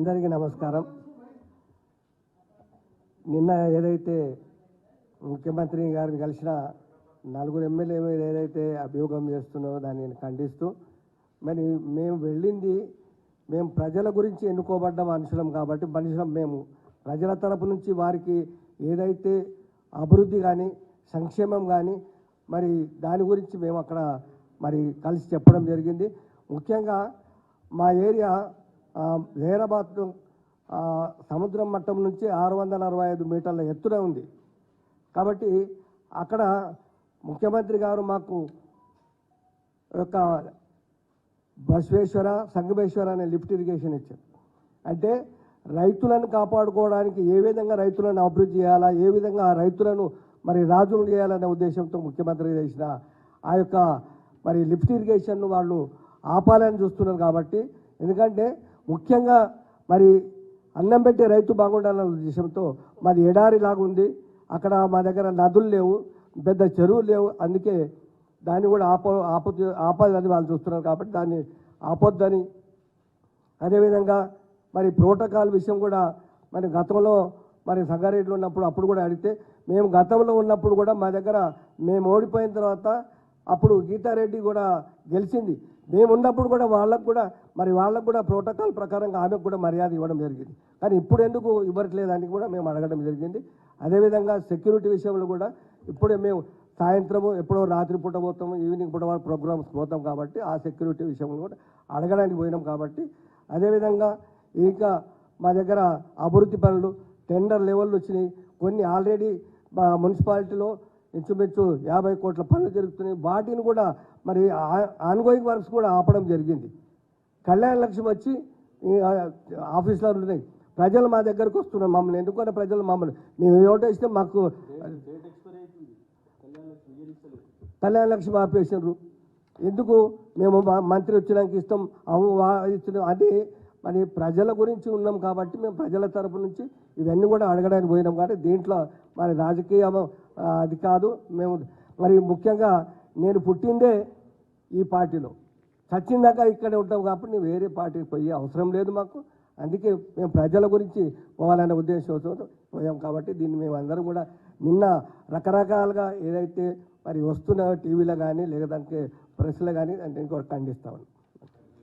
అందరికీ నమస్కారం. నిన్న ఏదైతే ముఖ్యమంత్రి గారిని కలిసిన నలుగురు ఎమ్మెల్యే మీద ఏదైతే అభియోగం చేస్తున్నారో దాన్ని ఖండిస్తూ మరి మేము వెళ్ళింది మేము ప్రజల గురించి ఎన్నుకోబడ్డ మనుషులం కాబట్టి మనుషులం మేము. ప్రజల తరపు నుంచి వారికి ఏదైతే అభివృద్ధి కానీ సంక్షేమం కానీ మరి దాని గురించి మేము అక్కడ మరి కలిసి చెప్పడం జరిగింది. ముఖ్యంగా మా ఏరియా ఆ, సముద్రం మట్టం నుంచి ఆరు వందల అరవై ఐదు మీటర్ల ఎత్తున ఉంది. కాబట్టి అక్కడ ముఖ్యమంత్రి గారు మాకు యొక్క బసవేశ్వర సంగమేశ్వర అనే లిఫ్ట్ ఇరిగేషన్ ఇచ్చారు. అంటే రైతులను కాపాడుకోవడానికి ఏ విధంగా రైతులను అభివృద్ధి చేయాలా ఏ విధంగా ఆ రైతులను మరి రాజులు చేయాలనే ఉద్దేశంతో ముఖ్యమంత్రి చేసిన ఆ యొక్క మరి లిఫ్ట్ ఇరిగేషన్ను వాళ్ళు ఆపాలని చూస్తున్నారు కాబట్టి. ఎందుకంటే ముఖ్యంగా మరి అన్నం పెట్టే రైతు బాగుండాలన్న ఉద్దేశంతో మాది ఎడారిలాగా ఉంది. అక్కడ మా దగ్గర నదులు లేవు పెద్ద చెరువులు లేవు. అందుకే దాన్ని కూడా ఆప ఆప ఆపదని వాళ్ళు చూస్తున్నారు కాబట్టి దాన్ని ఆపొద్దని. అదేవిధంగా మరి ప్రోటోకాల్ విషయం కూడా మరి గతంలో మరి సంగారెడ్డిలో ఉన్నప్పుడు అప్పుడు కూడా అడిగితే మేము గతంలో ఉన్నప్పుడు కూడా మా దగ్గర మేము ఓడిపోయిన తర్వాత అప్పుడు గీతారెడ్డి కూడా గెలిచింది. మేము ఉన్నప్పుడు కూడా వాళ్ళకు కూడా మరి వాళ్ళకు కూడా ప్రోటోకాల్ ప్రకారంగా ఆమెకు కూడా మర్యాద ఇవ్వడం జరిగింది. కానీ ఇప్పుడు ఎందుకు ఇవ్వట్లేదని కూడా మేము అడగడం జరిగింది. అదేవిధంగా సెక్యూరిటీ విషయంలో కూడా ఇప్పుడే మేము సాయంత్రము ఎప్పుడో రాత్రి పూట పోతాము ఈవినింగ్ పూట ప్రోగ్రామ్స్ పోతాం కాబట్టి ఆ సెక్యూరిటీ విషయంలో కూడా అడగడానికి పోయినాం కాబట్టి అదేవిధంగా ఇంకా మా దగ్గర అభివృద్ధి పనులు టెండర్ లెవెల్ వచ్చినాయి. కొన్ని ఆల్రెడీ మా మున్సిపాలిటీలో ఇంచుమించు యాభై కోట్ల పనులు జరుగుతున్నాయి. వాటిని కూడా మరి ఆన్గోయింగ్ వర్క్స్ కూడా ఆపడం జరిగింది. కళ్యాణ లక్ష్యం వచ్చి ఈ, ఆఫీసులో ఉన్నాయి ప్రజలు మా దగ్గరకు వస్తున్నారు. మమ్మల్ని ఎందుకంటే ప్రజలు మమ్మల్ని. మేము ఓటేస్తే మాకు కళ్యాణ లక్ష్యం ఆపేసినారు. ఎందుకు? మేము మా- మంత్రి వచ్చినాక ఇస్తాం అవు ఇచ్చిన అది మరి ప్రజల గురించి ఉన్నాం కాబట్టి మేము ప్రజల తరపు నుంచి ఇవన్నీ కూడా అడగడానికి పోయినాం కాబట్టి దీంట్లో మరి రాజకీయం అది కాదు. మేము మరి ముఖ్యంగా నేను పుట్టిందే ఈ పార్టీలో. చచ్చిందాక ఇక్కడే ఉంటాం కాబట్టి నేను వేరే పార్టీకి పోయే అవసరం లేదు మాకు. అందుకే మేము ప్రజల గురించి పోవాలనే ఉద్దేశంతో పోయాం కాబట్టి దీన్ని మేము అందరం కూడా నిన్న రకరకాలుగా ఏదైతే మరి వస్తున్న టీవీలో కానీ లేదంటే ప్రెస్లో కానీ దాన్ని కూడా ఖండిస్తామని